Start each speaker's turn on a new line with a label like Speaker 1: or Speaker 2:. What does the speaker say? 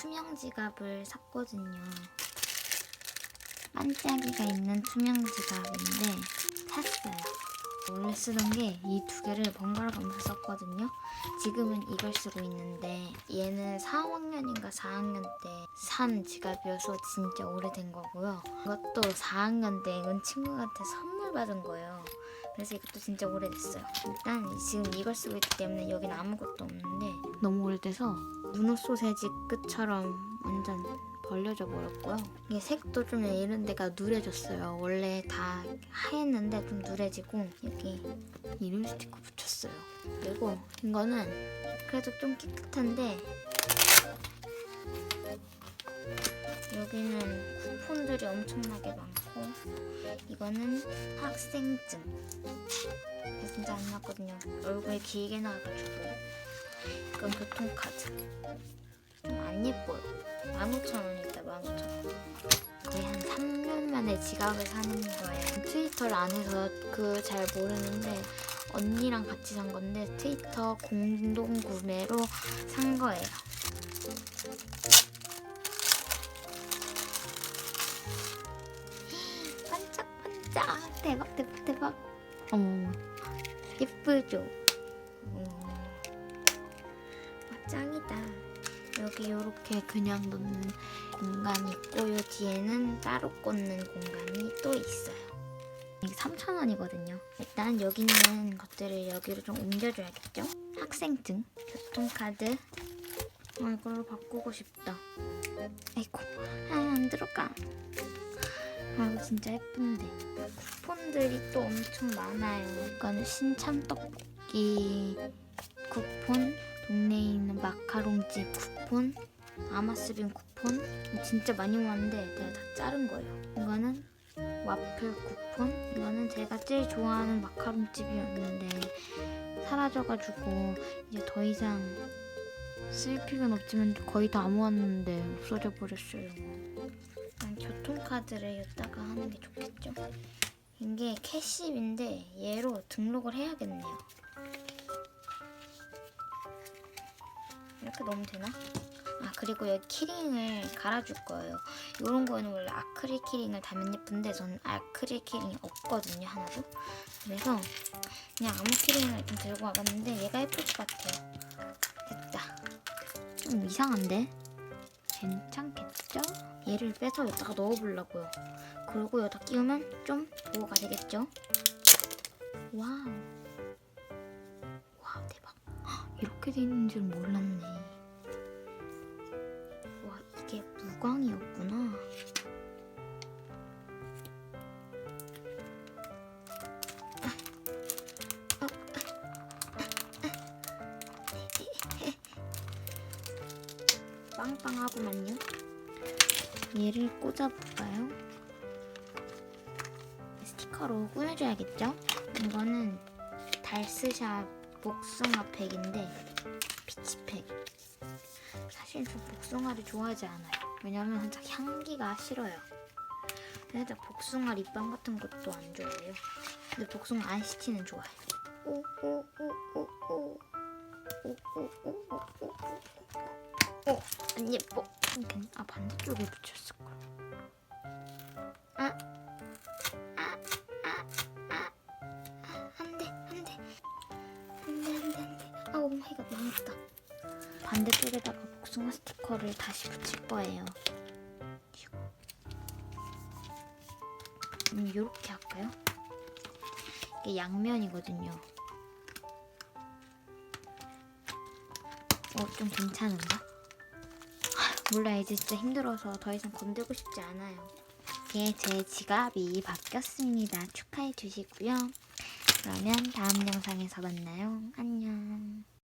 Speaker 1: 투명 지갑을 샀거든요. 반짝이가 있는 투명 지갑인데 샀어요. 원래 쓰던 게 이 두 개를 번갈아 가면서 썼거든요. 지금은 이걸 쓰고 있는데 얘는 3학년인가 4학년 때 산 지갑이어서 진짜 오래된 거고요. 이것도 4학년 때은 친구한테 선물 받은 거예요. 그래서 이것도 진짜 오래됐어요. 일단 지금 이걸 쓰고 있기 때문에 여기는 아무것도 없는데 너무 오래돼서 문어 소세지 끝처럼 완전 벌려져 버렸고요. 이게 색도 좀 이런 데가 누래졌어요. 원래 다 하였는데 좀 누래지고 여기 이름 스티커 붙였어요. 그리고 이거는 그래도 좀 깨끗한데 여기는 쿠폰들이 엄청나게 많고 이거는 학생증. 진짜 안 나왔거든요. 얼굴에 길게 나와가지고. 이건 교통카드. 좀 안 예뻐요. 15,000원이다 15,000원. 거의 한 3년 만에 지갑을 사는 거예요. 트위터를 안 해서 그 잘 모르는데 언니랑 같이 산 건데 트위터 공동 구매로 산 거예요 반짝반짝 대박 대박 대박 어머 예쁘죠? 어. 와, 짱이다 여기 이렇게 그냥 놓는 공간이 있고 요 뒤에는 따로 꽂는 공간이 또 있어요. 이게 3,000원이거든요. 일단 여기 있는 것들을 여기로 좀 옮겨줘야겠죠? 학생증, 교통카드. 아, 이걸로 바꾸고 싶다. 아이고, 진짜 예쁜데. 쿠폰들이 또 엄청 많아요. 이거는 신참 떡볶이 쿠폰, 동네에 있는 마카롱집 쿠폰, 아마스빈 쿠폰 진짜 많이 모았는데 내가 다 자른 거예요. 이거는 와플 쿠폰, 이거는 제가 제일 좋아하는 마카롱집이었는데 사라져가지고 이제 더 이상 쓸 필요는 없지만 거의 다 모았는데 없어져 버렸어요. 난 교통카드를 여기다가 하는 게 좋겠죠? 이게 캐시인데 얘로 등록을 해야겠네요. 이렇게 넣으면 되나? 아 그리고 여기 키링을 갈아줄 거예요. 이런 거는 원래 아크릴 키링을 달면 예쁜데 저는 아크릴 키링이 없거든요 하나도. 그래서 그냥 아무 키링을 좀 들고 와봤는데 얘가 예쁠 것 같아요. 됐다. 좀 이상한데? 괜찮겠죠? 얘를 빼서 여기다가 넣어보려고요. 그리고 여기다 끼우면 좀 보호가 되겠죠? 와우. 와 대박. 헉, 이렇게 돼 있는 줄 몰랐네. 와 이게 무광이었구나. 빵빵하구만요. 얘를 꽂아볼까요? 스티커로 꾸며줘야겠죠? 이거는 달스샵 복숭아 팩인데 피치팩. 사실 저 복숭아를 좋아하지 않아요. 왜냐면 살짝 향기가 싫어요. 살짝 복숭아 립밤 같은 것도 안 좋아해요. 근데 복숭아 아이스티는 좋아해요. 오오오오오 오오오오오오. 어, 안 예뻐 괜- 아 반대쪽에 붙였을 걸 아, 아, 아, 아, 아, 안 돼, 안 돼. 안 돼, 안 돼, 안 돼. 아, 오 마이 갓, 망했다. 반대쪽에다가 복숭아 스티커를 다시 붙일 거예요. 슉. 음, 요렇게 할까요? 이게 양면이거든요. 어, 좀 괜찮은가? 하, 몰라, 이제 진짜 힘들어서 더 이상 건들고 싶지 않아요. 이렇게 제 지갑이 바뀌었습니다. 축하해 주시고요. 그러면 다음 영상에서 만나요. 안녕.